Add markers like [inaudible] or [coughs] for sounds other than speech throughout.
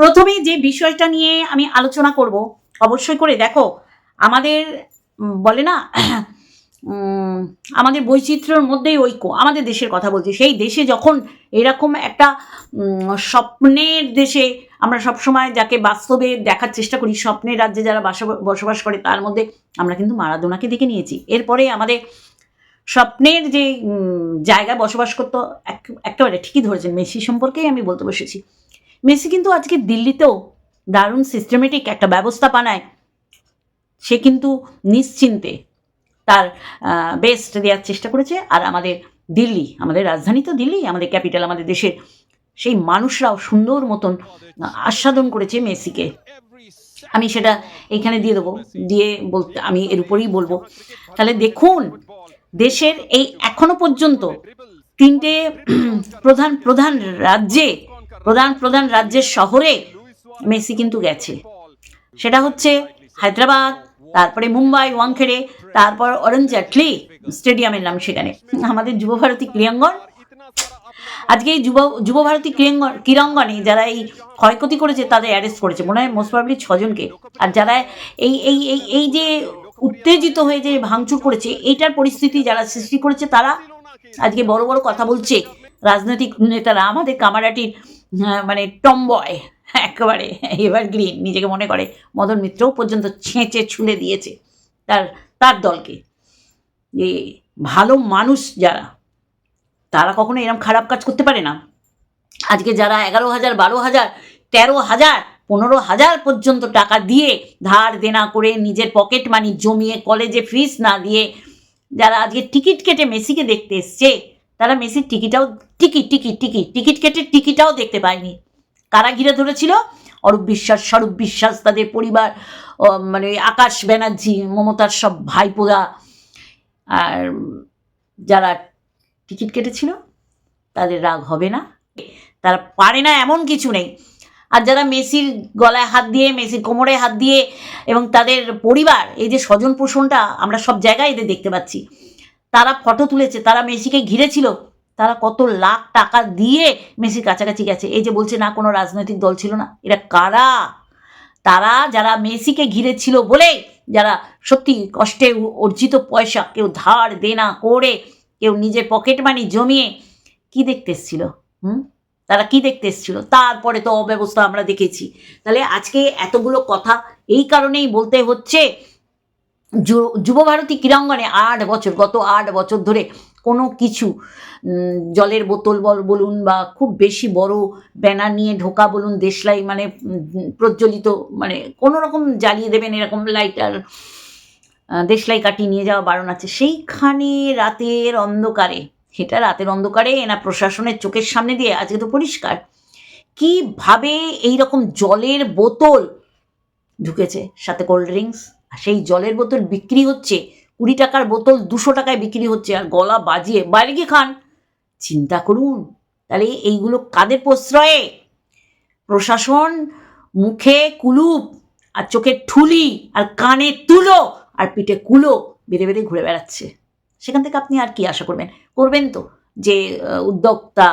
প্রথমে যে বিষয়টা নিয়ে আমি আলোচনা করব অবশ্যই করে দেখো আমাদের বলে না [clears throat] আমাদের বৈচিত্র্যের মধ্যেই ঐক্য আমাদের দেশের কথা বলছি। সেই দেশে যখন এরকম একটা স্বপ্নের দেশে আমরা সবসময় যাকে বাস্তবে দেখার চেষ্টা করি স্বপ্নের রাজ্যে যারা বসবাস করে তার মধ্যে আমরা কিন্তু মারাদোনাকে দেখে নিয়েছি। এরপরে আমাদের স্বপ্নের যে উম, জায়গায় বসবাস করতো এক- একেবারে ঠিকই ধরেছেন মেসি সম্পর্কেই আমি বলতে বসেছি। মেসি কিন্তু আজকে দিল্লিতেও দারুণ সিস্টেমেটিক একটা ব্যবস্থাপনায় সে কিন্তু নিশ্চিন্তে তার বেস্ট দেওয়ার চেষ্টা করেছে। আর আমাদের দিল্লি, আমাদের রাজধানী তো দিল্লি, আমাদের ক্যাপিটাল আমাদের দেশের। সেই মানুষরাও সুন্দর মতন আস্বাদন করেছে মেসিকে। আমি সেটা এখানে দিয়ে দেবো, দিয়ে বলতে, আমি এর উপরেই বলব। তাহলে দেখুন, দেশের এই এখনও পর্যন্ত তিনটে প্রধান প্রধান রাজ্যে প্রধান প্রধান রাজ্যের শহরে মেসি কিন্তু গেছে। সেটা হচ্ছে হায়দ্রাবাদ, তারপরে মুম্বাই, ওয়াংখেড়ে, তারপর অরুণ জেটলি স্টেডিয়ামের নাম সেখানে। আমাদের যুবভারতী ক্রীড়াঙ্গন। আজকে এই যুব যুবভারতী ক্রীড়াঙ্গন, ক্রীড়াঙ্গনে যারা এই ক্ষয়ক্ষতি করেছে, তাদের অ্যারেস্ট করেছে। মনে হয় মোস্ট প্রবলি ছজনকে। আর যারা এই এই এই এই যে উত্তেজিত হয়ে যে ভাঙচুর করেছে, এইটার পরিস্থিতি যারা সৃষ্টি করেছে, তারা আজকে বড় বড় কথা বলছে। রাজনৈতিক নেতারা, আমাদের কামারাটির মানে টম্বয়, একেবারে এভার গ্রিন নিজেকে মনে করে। মদন মিত্রও পর্যন্ত ছেঁচে ছুলে দিয়েছে তার তার দলকে। যে ভালো মানুষ যারা, তারা কখনো এরকম খারাপ কাজ করতে পারে না। আজকে যারা এগারো হাজার, বারো হাজার, তেরো হাজার, পনেরো হাজার পর্যন্ত টাকা দিয়ে ধার দেনা করে নিজের পকেট মানি জমিয়ে কলেজে ফিস না দিয়ে যারা আজকে টিকিট কেটে মেসিকে দেখতে এসছে তারা মেসির টিকিটাও, টিকিট টিকিট টিকিট টিকিট কেটে টিকিটাও দেখতে পায়নি কারা ঘিরে ধরেছিল? অরূপ বিশ্বাস, স্বরূপ বিশ্বাস, তাদের পরিবার মানে আকাশ ব্যানার্জি, মমতার সব ভাইপোদা আর যারা টিকিট কেটেছিল, তাদের রাগ হবে না। তারা পারে না এমন কিছু নেই। আর যারা মেসির গলায় হাত দিয়ে, মেসির কোমরে হাত দিয়ে, এবং তাদের পরিবার, এই যে স্বজন পোষণটা আমরা সব জায়গায় এদের দেখতে পাচ্ছি। তারা ফটো তুলেছে, তারা মেসিকে ঘিরেছিল। তারা কত লাখ টাকা দিয়ে মেসির কাছাকাছি গেছে। এই যে বলছে, না, কোনো রাজনৈতিক দল ছিল না। এরা কারা? তারা যারা মেসিকে ঘিরেছিল বলে, যারা সত্যি কষ্টে অর্জিত পয়সা, কেউ ধার দেনা করে, কেউ নিজের পকেট মানি জমিয়ে, কি দেখতে এসছিল? হুম? তারা কি দেখতে এসছিল? তারপরে তো অব্যবস্থা আমরা দেখেছি। তাহলে আজকে এতগুলো কথা, এই কারণেই বলতে হচ্ছে যুবভারতী ক্রীড়াঙ্গনে আট বছর, গত আট বছর ধরে কোনো কিছু জলের বোতল বল- বলুন বা খুব বেশি বড় ব্যানার নিয়ে ঢোকা বলুন, দেশলাই মানে প্রজ্বলিত মানে কোনো রকম জ্বালিয়ে দেবেন এরকম লাইটার দেশলাই কাটিয়ে নিয়ে যাওয়া বারণ আছে। সেইখানে রাতের অন্ধকারে, সেটা রাতের অন্ধকারে এনা প্রশাসনের চোখের সামনে দিয়ে, আজকে তো পরিষ্কার, কীভাবে এই রকম জলের বোতল ঢুকেছে? সাথে কোল্ড ড্রিঙ্কস আর সেই জলের বোতল বিক্রি হচ্ছে কুড়ি টাকার বোতল দুশো টাকায় বিক্রি হচ্ছে আর গলা বাজিয়ে বাইরে গিয়ে খান। চিন্তা করুন, তাহলে এইগুলো কাদের প্রশ্রয়ে? প্রশাসন মুখে কুলুপ আর চোখে ঠুলি আর কানে তুলো আর পিঠে কুলো বেড়ে বেড়ে ঘুরে বেড়াচ্ছে। সেখান থেকে আপনি আর কি আশা করবেন? করবেন তো যে উদ্যোক্তা,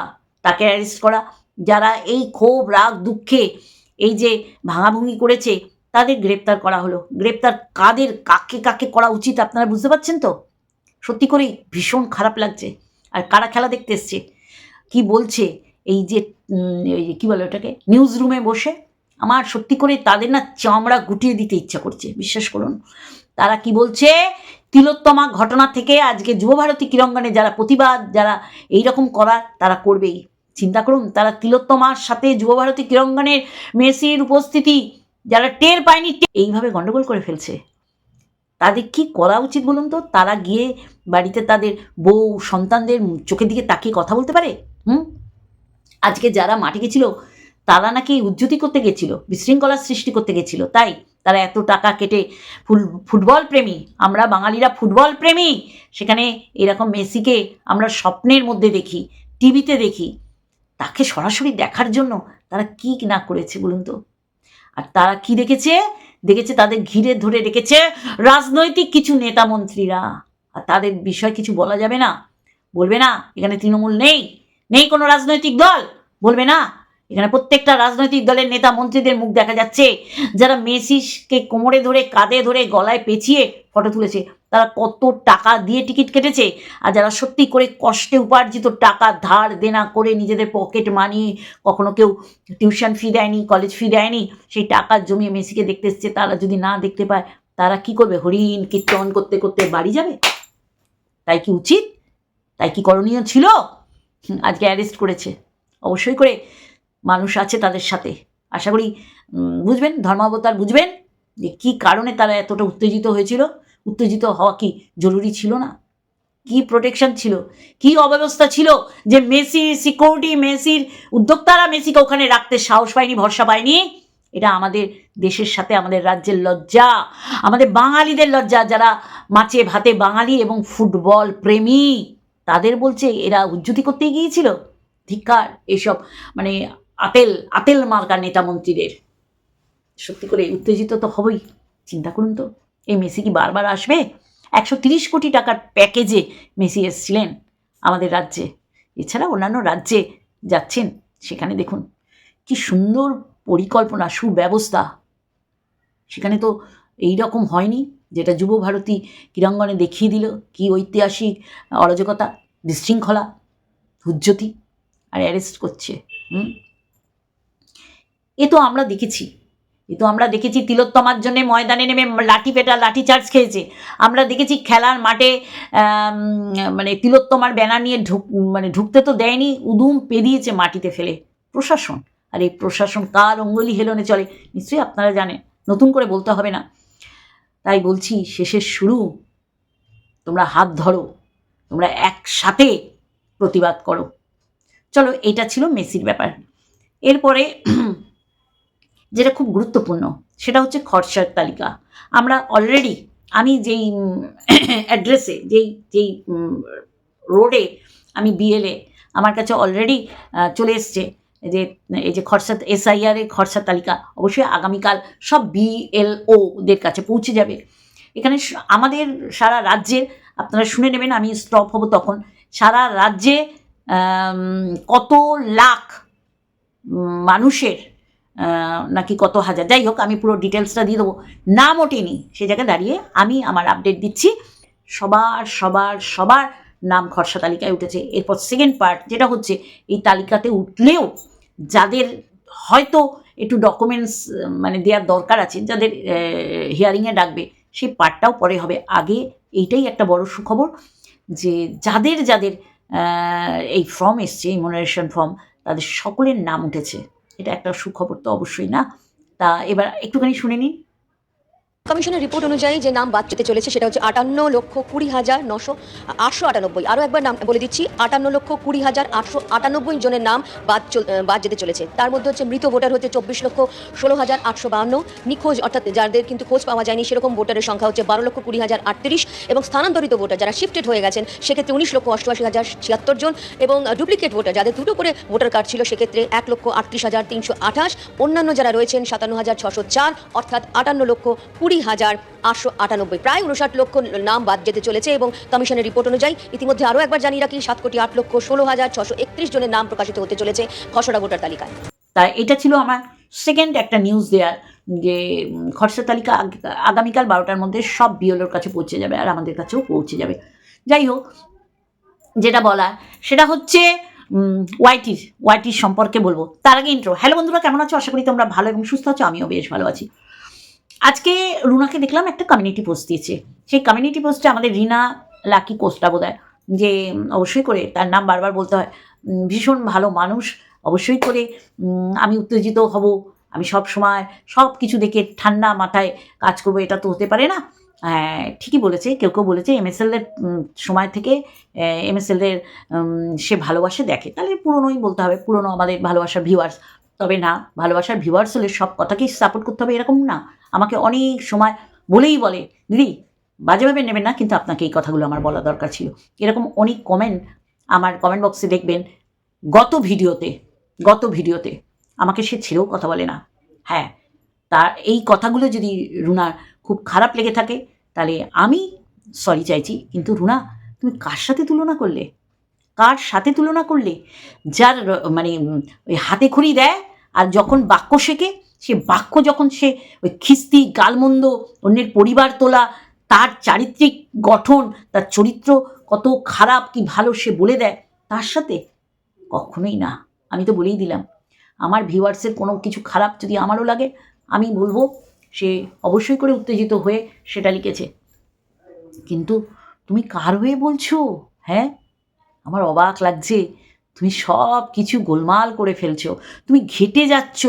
তাকে অ্যারেস্ট করা, যারা এই ক্ষোভ, রাগ, দুঃখে এই যে ভাঙাভুঙি করেছে তাদের গ্রেপ্তার করা হলো? গ্রেপ্তার কাদের, কাকে কাকে করা উচিত আপনারা বুঝতে পারছেন তো? সত্যি করেই ভীষণ খারাপ লাগছে। আর কারা খেলা দেখতে এসছে? কি বলছে? এই যে কী বলে ওটাকে? নিউজ রুমে বসে আমার সত্যি করে তাদের না চামড়া গুটিয়ে দিতে ইচ্ছা করছে, বিশ্বাস করুন। তারা কি বলছে? তিলোত্তমা ঘটনা থেকে আজকে যুবভারতী ক্রীড়াঙ্গনে যারা প্রতিবাদ, যারা এই রকম করার তারা করবেই। চিন্তা করুন, তারা তিলোত্তমার সাথে যুবভারতী ক্রীড়াঙ্গনের মেসির উপস্থিতি যারা টের পায়নি এইভাবে গন্ডগোল করে ফেলছে। তাদের কি করা উচিত বলুন তো? তারা গিয়ে বাড়িতে তাদের বউ, সন্তানদের চোখের দিকে তাকিয়ে কথা বলতে পারে? হুম? আজকে যারা মাঠে গেছিল, তারা নাকি উজ্জ্বতি করতে গেছিল বিশৃঙ্খলার সৃষ্টি করতে গেছিল। তাই তারা এত টাকা কেটে ফুল ফুটবল প্রেমী। আমরা বাঙালিরা ফুটবল প্রেমী। সেখানে এরকম মেসিকে আমরা স্বপ্নের মধ্যে দেখি, টিভিতে দেখি। তাকে সরাসরি দেখার জন্য তারা কি না করেছে বলুন তো? আর তারা কি দেখেছে? দেখেছে তাদের ঘিরে ধরে রেখেছে রাজনৈতিক কিছু নেতা মন্ত্রীরা। আর তাদের বিষয় কিছু বলা যাবে না। বলবে না, এখানে তৃণমূল নেই। নেই কোনো রাজনৈতিক দল। বলবে না, এখানে প্রত্যেকটা রাজনৈতিক দলের নেতা মন্ত্রীদের মুখ দেখা যাচ্ছে। যারা মেসিসকে কোমরে ধরে, কাঁধে ধরে, গলায় পেঁচিয়ে ফটো তুলেছে। তারা কত টাকা দিয়ে টিকিট কেটেছে? আর যারা সত্যি করে কষ্টে উপার্জিত টাকা ধার দেনা করে নিজেদের পকেট মানি কখনো কেউ টিউশন ফি দেয়নি কলেজ ফি দেয়নি, সেই টাকা জমিয়ে মেসিকে দেখতে এসছে, তারা যদি না দেখতে পায়, তারা কি করবে? হরিণ কীর্তন করতে করতে বাড়ি যাবে? তাই কি উচিত? তাই কি করণীয় ছিল? আজকে অ্যারেস্ট করেছে। অবশ্যই করে মানুষ আছে তাদের সাথে। আশা করি বুঝবেন, ধর্মাবতার বুঝবেন যে কী কারণে তারা এতটা উত্তেজিত হয়েছিল। উত্তেজিত হওয়া কি জরুরি ছিল না? কি প্রোটেকশন ছিল? কি অব্যবস্থা ছিল যে মেসির সিকিউরিটি, মেসির উদ্যোক্তারা মেসিকে ওখানে রাখতে সাহস পায়নি, ভরসা পায়নি? এটা আমাদের দেশের সাথে, আমাদের রাজ্যের লজ্জা। আমাদের বাঙালিদের লজ্জা, যারা মাছে ভাতে বাঙালি এবং ফুটবল প্রেমী, তাদের বলছে এরা উজ্জুতি করতে গিয়েছিল। ধিক্কার, এসব মানে আতেল আতেল মার্কা নেতা মন্ত্রীদের। সত্যি করে উত্তেজিত তো হবেই। চিন্তা করুন তো। এই মেসি কি বারবার আসবে? একশো তিরিশ কোটি টাকার প্যাকেজে মেসি এসছিলেন আমাদের রাজ্যে। এছাড়া অন্যান্য রাজ্যে যাচ্ছেন, সেখানে দেখুন কি সুন্দর পরিকল্পনা, সুব্যবস্থা। সেখানে তো এই রকম হয়নি যেটা যুব ভারতী ক্রীড়াঙ্গনে দেখিয়ে দিল, কি ঐতিহাসিক অরাজকতা, বিশৃঙ্খলা হুজ্জতি আর অ্যারেস্ট করছে, হুম? এ তো আমরা দেখেছি। এ তো আমরা দেখেছি তিলোত্তমার জন্য ময়দানে নেমে লাঠি পেটা লাঠি চার্জ খেয়েছে। আমরা দেখেছি খেলার মাঠে মানে তিলোত্তমার ব্যানার নিয়ে ঢুক মানে ঢুকতে তো দেয়নি, উদুম পেরিয়েছে মাটিতে ফেলে প্রশাসন। আর এই প্রশাসন কার অঙ্গলি হেলনে চলে, নিশ্চয়ই আপনারা জানেন, নতুন করে বলতে হবে না। তাই বলছি, শেষের শুরু, তোমরা হাত ধরো, তোমরা একসাথে প্রতিবাদ করো। চলো, এটা ছিল মেসির ব্যাপার। এরপরে যেটা খুব গুরুত্বপূর্ণ, সেটা হচ্ছে খরচার তালিকা। আমরা অলরেডি আমি যেই অ্যাড্রেসে [coughs] যেই যেই রোডে আমি বিএলএ আমার কাছে অলরেডি চলে এসছে যে, এই যে খরচা এসআইআর এর খরচার তালিকা, অবশ্যই আগামীকাল সব বিএলওদের কাছে পৌঁছে যাবে। এখানে আমাদের সারা রাজ্যের আপনারা শুনে নেবেন, আমি স্টপ হব তখন, সারা রাজ্যে কত লাখ মানুষের নাকি কত হাজার। যাই হোক, আমি পুরো ডিটেলসটা দিয়ে দেবো। নাম ওঠেনি। সে জায়গায় দাঁড়িয়ে আমি আমার আপডেট দিচ্ছি। সবার সবার সবার নাম খরসা তালিকায় উঠেছে। এরপর সেকেন্ড পার্ট যেটা হচ্ছে, এই তালিকাতে উঠলেও যাদের হয়তো একটু ডকুমেন্টস মানে দেওয়ার দরকার আছে, যাদের হিয়ারিংয়ে ডাকবে সেই পার্টটাও পরে হবে। আগে এইটাই একটা বড় সুখবর যে যাদের যাদের এই ফর্ম এসছে ইমোনারেশন ফর্ম তাদের সকলের নাম উঠেছে। এটা একটা সুখবর তো অবশ্যই না। তা এবার একটুখানি শুনে নিন কমিশনের রিপোর্ট অনুযায়ী যে নাম বাদ যেতে চলেছে সেটা হচ্ছে আটান্ন লক্ষ কুড়ি হাজার নশো আটশো আটানব্বই। আরও একবার নাম বলে দিচ্ছি, আটান্ন লক্ষ কুড়ি হাজার আটশো আটানব্বই জনের নাম বাদ বাদ যেতে চলেছে। তার মধ্যে হচ্ছে মৃত ভোটার হচ্ছে চব্বিশ লক্ষ ষোলো হাজার আটশো বাহান্ন। নিখোঁজ অর্থাৎ যাদের কিন্তু খোঁজ পাওয়া যায়নি, সেরকম ভোটারের সংখ্যা হচ্ছে বারো লক্ষ কুড়ি হাজার আটত্রিশ এবং স্থানান্তরিত ভোটার যারা শিফটেড হয়ে গেছেন, সেক্ষেত্রে উনিশ লক্ষ অষ্টআশি হাজার ছিয়াত্তর জন এবং ডুপ্লিকেট ভোটার যাদের দুটো করে ভোটার কার্ড ছিল, সেক্ষেত্রে এক লক্ষ আটত্রিশ হাজার তিনশো আঠাশ। অন্যান্য যারা রয়েছেন, সাতান্ন হাজার ছশো চার অর্থাৎ আটান্ন লক্ষ কুড়ি হাজার আটশো আটানব্বই। প্রায় উনষাট লক্ষ নাম বাদ যেতে চলেছে এবং কমিশনের রিপোর্ট অনুযায়ী ইতিমধ্যে আরও একবার জানিয়ে রাখি, সাত কোটি আট লক্ষ ষোলো হাজার ছশো একত্রিশ জনের নাম প্রকাশিত হতে চলেছে খসড়া ভোটার তালিকায়। তা এটা ছিল আমার সেকেন্ড একটা নিউজ দেওয়ার যে খরচা তালিকা আগামীকাল বারোটার মধ্যে সব বিওলোর কাছে পৌঁছে যাবে আর আমাদের কাছেও পৌঁছে যাবে। যাই হোক, যেটা বলা সেটা হচ্ছে ওয়াইটির ওয়াইটির সম্পর্কে বলব। তার আগে ইন্ট্রো হ্যালো বন্ধুরা, কেমন আছো? আশা করি তোমরা ভালো এবং সুস্থ আছো। আমিও বেশ ভালো আছি। আজকে রুনাকে দেখলাম একটা কমিউনিটি পোস্ট দিয়েছে। সেই কমিউনিটি পোস্টে আমাদের রিনা লাকি কোস্টা বোধ যে অবশ্যই করে তার নাম বারবার বলতে হয়। ভীষণ ভালো মানুষ, অবশ্যই করে। আমি উত্তেজিত হব, আমি সব সময় সব কিছু দেখে ঠান্ডা মাথায় কাজ করব, এটা তো হতে পারে না। হ্যাঁ ঠিকই বলেছে, কেউ কেউ বলেছে এমএসএলের সময় থেকে এমএসএলের সে ভালোবাসে দেখে। তাহলে পুরনোই বলতে হবে, পুরনো আমাদের ভালোবাসার ভিউয়ার্স তবে না, ভালোবাসার ভিউয়ার্স হলে সব কথাকেই সাপোর্ট করতে হবে, এরকম না। আমাকে অনেক সময় বলেই বলে, দিদি বাজেভাবে নেবেন না, কিন্তু আপনাকে এই কথাগুলো আমার বলা দরকার ছিল। এরকম অনেক কমেন্ট আমার কমেন্ট বক্সে দেখবেন, গত ভিডিওতে গত ভিডিওতে আমাকে সে ছেড়েও কথা বলে না। হ্যাঁ তার এই কথাগুলো যদি রুনার খুব খারাপ লেগে থাকে, তাহলে আমি সরি চাইছি, কিন্তু রুনা, তুমি কার সাথে তুলনা করলে? কার সাথে তুলনা করলে? যার মানে ওই হাতে খড়ি দেয় আর যখন বাক্য শেখে সে বাক্য যখন সে ওই খিস্তি, গালমন্দ, অন্যের পরিবার তোলা, তার চারিত্রিক গঠন, তার চরিত্র কত খারাপ, কি ভালো সে বলে দেয়, তার সাথে কখনোই না। আমি তো বলেই দিলাম, আমার ভিউয়ার্সের কোনো কিছু খারাপ যদি আমারও লাগে, আমি বলব, সে অবশ্যই করে উত্তেজিত হয়ে সেটা লিখেছে। কিন্তু তুমি কার হয়ে বলছো? হ্যাঁ? আমার অবাক লাগছে, তুমি সব কিছু গোলমাল করে ফেলছো, তুমি ঘেটে যাচ্ছ।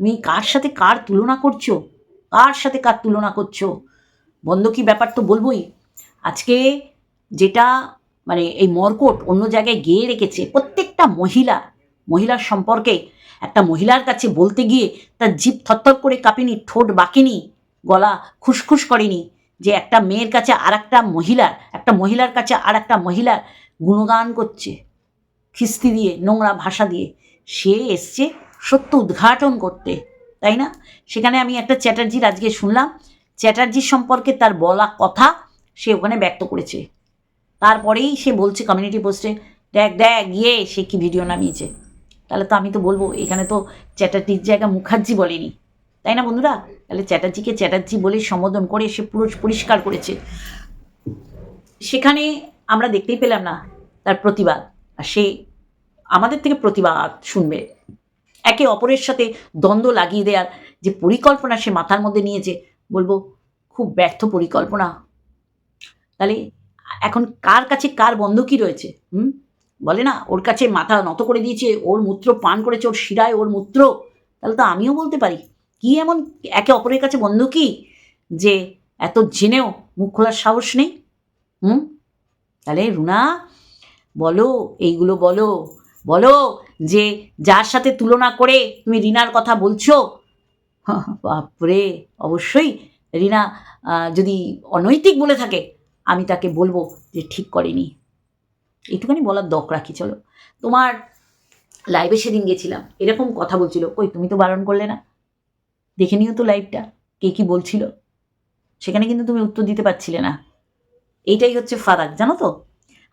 তুমি কার সাথে কার তুলনা করছ? কার সাথে কার তুলনা করছ? বন্ধকি ব্যাপার তো বলবোই। আজকে যেটা মানে এই মর্কট অন্য জায়গায় গিয়ে রেখেছে প্রত্যেকটা মহিলা, মহিলার সম্পর্কে একটা মহিলার কাছে বলতে গিয়ে তার জিভ থরথর করে কাঁপেনি, ঠোঁট বাঁকেনি, গলা খুসখুস করেনি যে একটা মেয়ের কাছে আর একটা মহিলার একটা মহিলার কাছে আর একটা মহিলার গুণগান করছে, খিস্তি দিয়ে, নোংরা ভাষা দিয়ে। সে এসছে সত্য উদ্ঘাটন করতে, তাই না? সেখানে আমি একটা চ্যাটার্জির আজকে শুনলাম। চ্যাটার্জির সম্পর্কে তার বলা কথা সে ওখানে ব্যক্ত করেছে। তারপরেই সে বলছে কমিউনিটি পোস্টে দেখ দেখ গিয়ে সে কি ভিডিও নামিয়েছে? তাহলে তো আমি তো বলব, এখানে তো চ্যাটার্জির জায়গা মুখার্জি বলেনি, তাই না বন্ধুরা? তাহলে চ্যাটার্জিকে চ্যাটার্জি বলে সম্বোধন করে সে পুরো পরিষ্কার করেছে। সেখানে আমরা দেখতেই পেলাম না তার প্রতিবাদ, আর সে আমাদের থেকে প্রতিবাদ শুনবে। একে অপরের সাথে দ্বন্দ্ব লাগিয়ে দেওয়ার যে পরিকল্পনা সে মাথার মধ্যে নিয়েছে, বলব খুব ব্যর্থ পরিকল্পনা। তাহলে এখন কার কাছে কার বন্ধকি রয়েছে, হুম? বলে না, ওর কাছে মাথা নত করে দিয়েছে, ওর মূত্র পান করেছে, ওর শিরায় ওর মূত্র। তাহলে তো আমিও বলতে পারি, কি এমন একে অপরের কাছে বন্ধকি যে এত জেনেও মুখ খোলার সাহস নেই, হুম? তাহলে রুনা, বলো, এইগুলো বলো বলো যে যার সাথে তুলনা করে তুমি রিনার কথা বলছো? [laughs] বাপরে, অবশ্যই। রিনা যদি অনৈতিক বলে থাকে, আমি তাকে বলব যে ঠিক করেনি। এইটুখানি বলার দক রাখি, চলো। তোমার লাইভে সেদিন গেছিলাম, এরকম কথা বলছিল। ওই, তুমি তো বারণ করলে না। দেখে নিও তো লাইভটা কে কি বলছিল। সেখানে কিন্তু তুমি উত্তর দিতে পারছিলে না। এইটাই হচ্ছে ফারাক, জানো তো?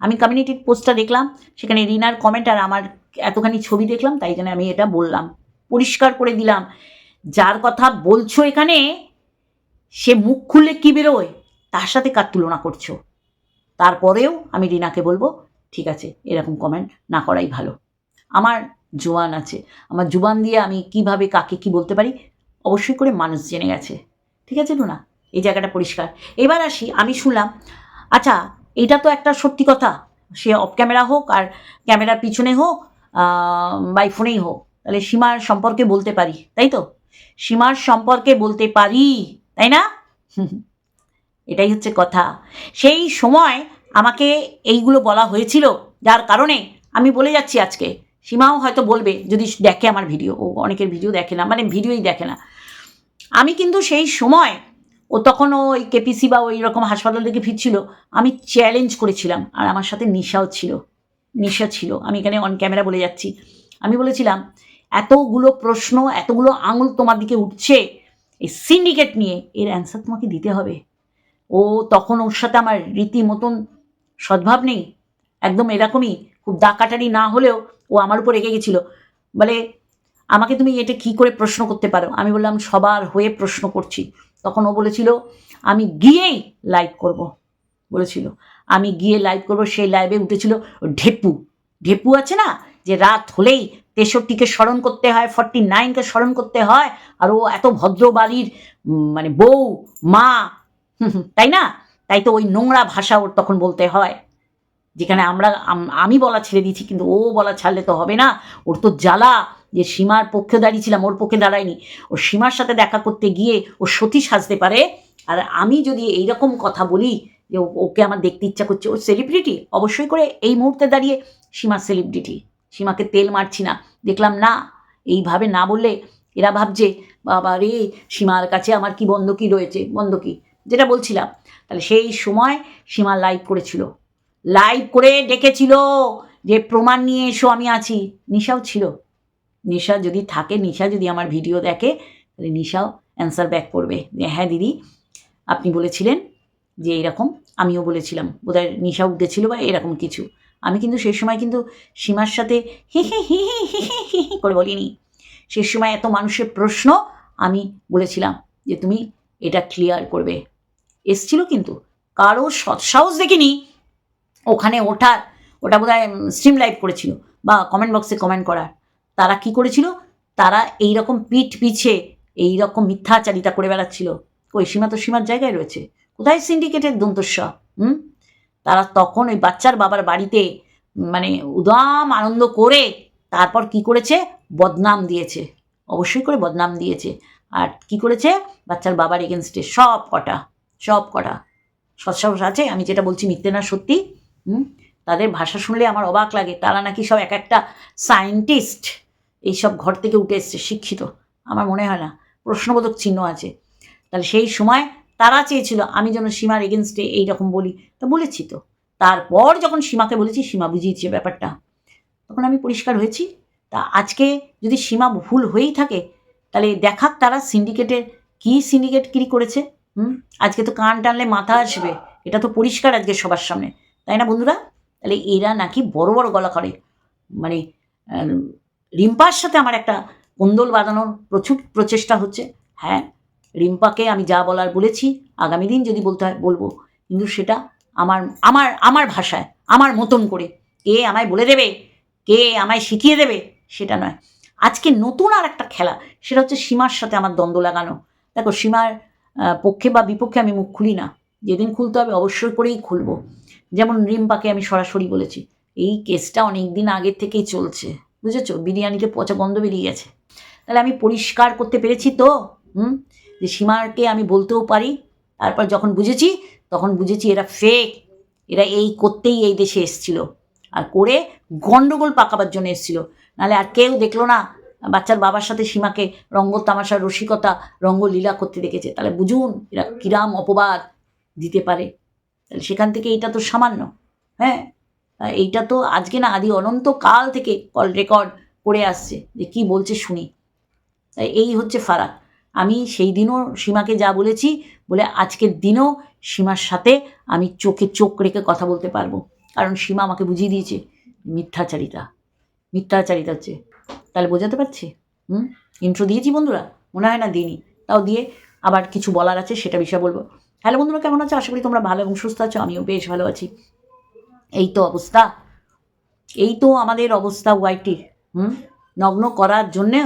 আমি কমিউনিটির পোস্টটা দেখলাম, সেখানে রিনার কমেন্ট আর আমার এতখানি ছবি দেখলাম, তাই জন্য আমি এটা বললাম। পরিষ্কার করে দিলাম। যার কথা বলছো এখানে, সে মুখ খুললে কী বেরোয়? তার সাথে কার তুলনা করছ? তারপরেও আমি রিনাকে বলব, ঠিক আছে, এরকম কমেন্ট না করাই ভালো। আমার জোয়ান আছে। আমার জুবান দিয়ে আমি কীভাবে কাকে কি বলতে পারি? অবশ্যই করে মানুষ জেনে গেছে। ঠিক আছে, রুনা? এই জায়গাটা পরিষ্কার। এবার আসি, আমি শুনলাম আচ্ছা এটা তো একটা সত্যি কথা। সে অফ ক্যামেরা হোক আর ক্যামেরার পিছনে হোক বাই ফোনেই হোক, তাহলে সীমার সম্পর্কে বলতে পারি, তাই তো? সীমার সম্পর্কে বলতে পারি, তাই না? [laughs] এটাই হচ্ছে কথা। সেই সময় আমাকে এইগুলো বলা হয়েছিল, যার কারণে আমি বলে যাচ্ছি আজকে। সীমাও হয়তো বলবে, যদি দেখে আমার ভিডিও ও অনেকের ভিডিও দেখে না মানে ভিডিওই দেখে না। আমি কিন্তু সেই সময় ও তখন ওই কেপিসি বা ওই রকম হাসপাতাল থেকে ফিরছিল। আমি চ্যালেঞ্জ করেছিলাম, আর আমার সাথে নিশাও ছিল, নিশা ছিল। আমি এখানে অন ক্যামেরা বলে যাচ্ছি। আমি বলেছিলাম, এতগুলো প্রশ্ন, এতগুলো আঙুল তোমার দিকে উঠছে, এই সিন্ডিকেট নিয়ে এর অ্যান্সার তোমাকে দিতে হবে। ও তখন ওর সাথে আমার রীতিমতন সদ্ভাব নেই, একদম এরকমই, খুব দাকাটারি না হলেও ও আমার উপর রেগে গেছিল। বলে, আমাকে তুমি এটা কি করে প্রশ্ন করতে পারো? আমি বললাম, সবার হয়ে প্রশ্ন করছি। তখন ও বলেছিল, আমি গিয়েই লাইভ করব। বলেছিল। আমি গিয়ে লাইভ করব। সেই লাইভে উঠেছিল ঢেপু। ঢেপু আছে না, যে রাত হলেই তেষট্টিকে স্মরণ করতে হয় ফর্টি নাইনকে স্মরণ করতে হয়, আর ও এত ভদ্র বাড়ির মানে বউ, মা তাই না? তাই তো ওই নোংরা ভাষা ওর তখন বলতে হয়, যেখানে আমরা আমি বলা ছেড়ে দিয়েছি, কিন্তু ও বলা ছাড়লে তো হবে না। ওর তো জ্বালা যে সীমার পক্ষে দাঁড়িয়েছিলাম ওর পক্ষে দাঁড়ায়নি। ও সীমার সাথে দেখা করতে গিয়ে ও সতী সাজতে পারে। আর আমি যদি এইরকম কথা বলি যে ওকে আমার দেখতে ইচ্ছা করছে, ও সেলিব্রিটি অবশ্যই করে এই মুহূর্তে দাঁড়িয়ে সীমা সেলিব্রিটি সীমাকে তেল মারছি না। দেখলাম না, এইভাবে না বললে এরা ভাবছে, বাবা রে, সীমার কাছে আমার কি বন্ধকি রয়েছে? বন্ধকি, যেটা বলছিলাম। তাহলে সেই সময় সীমা লাইভ করেছিল। লাইভ করে ডেকেছিল যে, প্রমাণ নিয়ে এসো, আমি আছি। নিশাও ছিল। নিশা যদি থাকে, নিশা যদি আমার ভিডিও দেখে, তাহলে নিশাও অ্যান্সার ব্যাক করবে যে হ্যাঁ দিদি, আপনি বলেছিলেন যে এরকম, আমিও বলেছিলাম। বোধহয় নিশা উঠেছিল বা এরকম কিছু। আমি কিন্তু সেই সময় কিন্তু সীমার সাথে হি হি হি হি হি হি হি করে বলিনি। সে সময় এত মানুষের প্রশ্ন আমি বলেছিলাম যে, তুমি এটা ক্লিয়ার করবে। এসছিল কিন্তু। কারও সৎসাহস দেখিনি। ওখানে ওঠার, ওটা বোধ হয় স্ট্রিম লাইভ করেছিল বা কমেন্ট বক্সে কমেন্ট করার। তারা কি করেছিল? তারা এই রকম পিঠ পিছে এই রকম মিথ্যাচারিতা করে বেড়াচ্ছিল। ওই সীমা তো সীমার জায়গায় রয়েছে। কোথায় সিন্ডিকেটের দন্তস্ব, হুম? তারা তখন ওই বাচ্চার বাবার বাড়িতে মানে উদাম আনন্দ করে তারপর কি করেছে? বদনাম দিয়েছে। অবশ্যই করে বদনাম দিয়েছে। আর কি করেছে? বাচ্চার বাবার এগেনস্টে সব কটা সব কটা। সৎসাহস আছে? আমি যেটা বলছি মিথ্যে না, সত্যি। হুম? তাদের ভাষা শুনলে আমার অবাক লাগে। তারা নাকি সব এক একটা সায়েন্টিস্ট এইসব ঘর থেকে উঠে এসছে শিক্ষিত। আমার মনে হয় না, প্রশ্নবোধক চিহ্ন আছে। তাহলে সেই সময় তারা চেয়েছিল, আমি যেন সীমার এগেনস্টে এইরকম বলি। তা বলেছি তো। তারপর যখন সীমাকে বলেছি, সীমা বুঝিয়েছে ব্যাপারটা। তখন আমি পরিষ্কার হয়েছি। তা আজকে যদি সীমা ভুল হয়েই থাকে, তাহলে দেখাক তারা সিন্ডিকেটের কী সিন্ডিকেট কী করেছে। হুম? আজকে তো কান টানলে মাথা আসবে। এটা তো পরিষ্কার আজকে সবার সামনে। তাই না বন্ধুরা? তাহলে এরা নাকি বড় বড় গলা করে মানে রিম্পার সাথে আমার একটা কোন্দল বাঁধানোর প্রচুর প্রচেষ্টা হচ্ছে। হ্যাঁ রিম্পাকে আমি যা বলার বলেছি, আগামী দিন যদি বলতে হয়, বলব। কিন্তু সেটা আমার আমার আমার ভাষায়, আমার মতন করে কে আমায় বলে দেবে, কে আমায় শিখিয়ে দেবে, সেটা নয়। আজকে নতুন আর একটা খেলা, সেটা হচ্ছে সীমার সাথে আমার দ্বন্দ্ব লাগানো। দেখো, সীমার পক্ষে বা বিপক্ষে আমি মুখ খুলি না। যেদিন খুলতে হবে অবশ্যই করেই খুলবো। যেমন রিম্পাকে আমি সরাসরি বলেছি, এই কেসটা অনেক দিন আগের থেকেই চলছে। বুঝেছ? বিরিয়ানিতে পচা গন্ধ বেরিয়ে গেছে। তাহলে আমি পরিষ্কার করতে পেরেছি তো? হুম? যে সীমাকে আমি বলতেও পারি। তারপর যখন বুঝেছি, তখন বুঝেছি এরা ফেক এরা এই করতেই এই দেশে এসছিল। আর করে গন্ডগোল পাকাবার জন্য এসছিল। নাহলে আর কেউ দেখল না, বাচ্চার বাবার সাথে সীমাকে রঙ্গ তামাশার রসিকতা রঙ্গলীলা করতে দেখেছে। তাহলে বুঝুন, এরা কিরাম অপবাদ দিতে পারে। তাহলে সেখান থেকে এটা তো সামান্য। হ্যাঁ? এইটা তো আজকে না আদি অনন্ত কাল থেকে কল রেকর্ড করে আসছে, যে কি বলছে শুনি। তাই এই হচ্ছে ফারাক। আমি সেই দিনও সীমাকে যা বলেছি, বলে আজকের দিনও সীমার সাথে আমি চোখে চোখ রেখে কথা বলতে পারব। কারণ সীমা আমাকে বুঝিয়ে দিয়েছে, মিথ্যাচারিতা মিথ্যাচারিতা হচ্ছে। তাহলে বোঝাতে পারছি? হুম? ইন্ট্রো দিয়েছি বন্ধুরা? মনে হয় না দিনই তাও দিয়ে আবার কিছু বলার আছে, সেটা বিষয়ে বলব। হ্যালো বন্ধুরা, কেমন আছো? আশা করি তোমরা ভালো এবং সুস্থ আছো, আমিও বেশ ভালো আছি। এই তো অবস্থা। এই তো আমাদের অবস্থা ওয়াইটির, হুম? নগ্ন করার জন্যে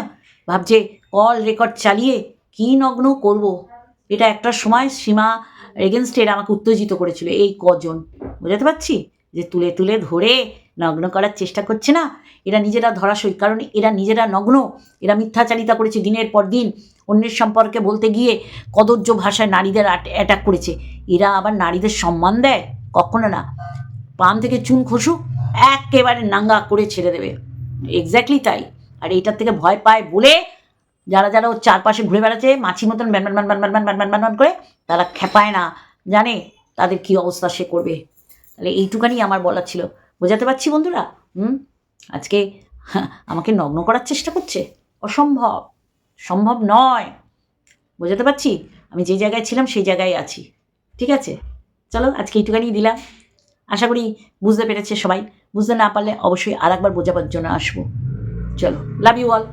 ভাবছে কল রেকর্ড চালিয়ে কী নগ্ন করব। এটা একটা সময় সীমা এগেনস্টের আমাকে উত্তেজিত করেছিল। এই কজন? বোঝাতে পারছি? যে তুলে তুলে ধরে নগ্ন করার চেষ্টা করছে না। এরা নিজেরা ধরাশয়ী, কারণ এরা নিজেরা নগ্ন। এরা মিথ্যাচারিতা করেছে দিনের পর দিন। অন্যের সম্পর্কে বলতে গিয়ে কদর্য ভাষায় নারীদের অ্যাটাক করেছে। এরা আবার নারীদের সম্মান দেয়? কখনো না। পাম থেকে চুন খসু, একেবারে নাঙ্গা করে ছেড়ে দেবে। এক্স্যাক্টলি তাই। আর এইটার থেকে ভয় পায় বলে যারা যারা ওর চারপাশে ঘুরে বেড়াচ্ছে মাছির মতন ban ban ban ban ban ban করে, তারা খেপায় না। জানে তাদের কী অবস্থা সে করবে। তাহলে এইটুকানি আমার বলার ছিল। বোঝাতে পারছি বন্ধুরা? হুম? আজকে আমাকে নগ্ন করার চেষ্টা করছে? অসম্ভব। সম্ভব নয়। বোঝাতে পারছি? আমি যে জায়গায় ছিলাম, সেই জায়গায় আছি। ঠিক আছে? চলো, আজকে এইটুকানি দিলাম। আশা করি বুঝতে পেরেছে সবাই। বুঝতে না পারলে অবশ্যই আর একবার বোঝাবার জন্য আসব। চলো লাভ ইউ অল